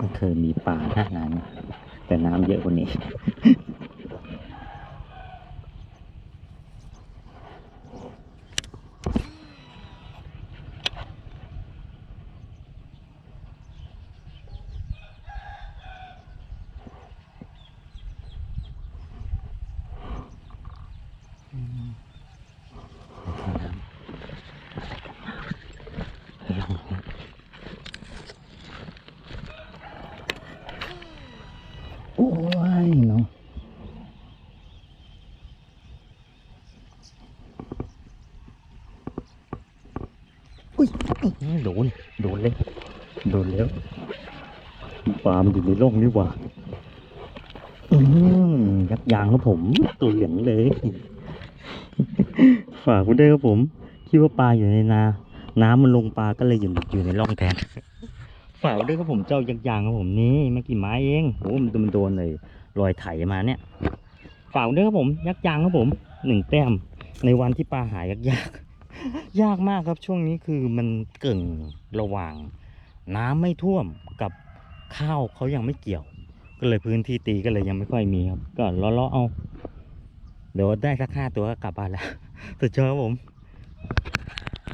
มันเคยมีป่าหน้านั้น แต่น้ำเยอะกว่านี้ โอ้ยเนาะ อุ้ยโดน โดนเลยโดนแล้วปลามันอยู่ในร่องนี่หว่าอืมยักยางครับผม ตัวเหลืองเลย ฝากคุณด้วยครับผม คิดว่าปลาอยู่ในนา น้ำมันลงปลาก็เลยอยู่อยู่ในร่องแทน ฝากไว้ด้วยครับผมเจ้ายักยางครับผมนี่ไม่กี่ไม้เองโอ้มันมันโดนเลยรอยไถมาเนี่ย ฝากไว้ด้วยครับผม ยักยางครับผมหนึ่งแต้มในวันที่ปลาหายากยาก ยากมากครับช่วงนี้คือมันเก่งระหว่างน้ำไม่ท่วมกับข้าวเขายังไม่เกี่ยว ก็เลยพื้นที่ตีก็เลยยังไม่ค่อยมีครับ ก็ล้อๆเอา เดี๋ยวได้สักห้าตัวก็กลับบ้านแล้วสุดยอดครับผม